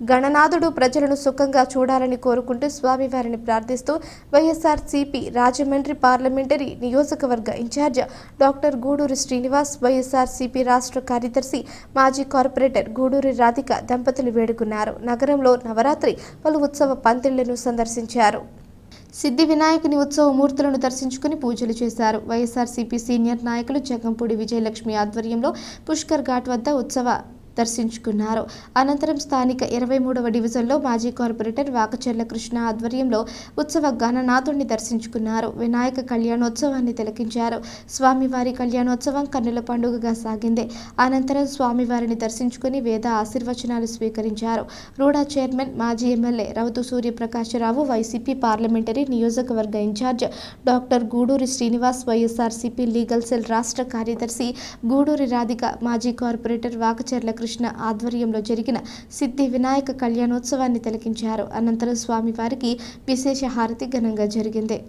గణనాథుడు ప్రజలను సుఖంగా చూడాలని కోరుకుంటూ స్వామివారిని ప్రార్థిస్తూ వైఎస్ఆర్ సిపి రాజమండ్రి పార్లమెంటరీ నియోజకవర్గ incharge doctor Guduri Srinivas YSR CP రాష్ట్ర కార్యదర్శి మాజీ కార్పొరేటర్ గూడూరి రాధిక దంపతులు వేడుకున్నారు. నగరంలో నవరాత్రి పలు ఉత్సవ పందిళ్ళను సందర్శించారు. సిద్ధి వినాయకుని ఉత్సవ మూర్తులను దర్శించుకుని పూజలు చేశారు. వైఎస్ఆర్సీపీ సీనియర్ నాయకులు జగంపూడి విజయలక్ష్మి ఆధ్వర్యంలో పుష్కర్ ఘాట్ వద్ద ఉత్సవ దర్శించుకున్నారు. అనంతరం స్థానిక ఇరవై మూడవ డివిజన్లో మాజీ కార్పొరేటర్ వాకచెర్ల కృష్ణ ఆధ్వర్యంలో ఉత్సవ గణనాథుడిని దర్శించుకున్నారు. వినాయక కళ్యాణోత్సవాన్ని తిలకించారు. స్వామివారి కళ్యాణోత్సవం కన్నుల పండుగగా సాగింది. అనంతరం స్వామివారిని దర్శించుకుని వేద ఆశీర్వచనాలు స్వీకరించారు. రూడా చైర్మన్ మాజీ MLA Rautu Suryaprakasarao YCP parliamentary నియోజకవర్గ incharge doctor Guduri Srinivas YSRCP legal cell రాష్ట్ర కార్యదర్శి గూడూరి రాధిక మాజీ కార్పొరేటర్ వాకచర్ల కృష్ణ ఆధ్వర్యంలో జరిగిన సిద్ధి వినాయక కళ్యాణోత్సవాన్ని తిలకించారు. అనంతరం స్వామివారికి విశేష హారతి ఘనంగా జరిగింది.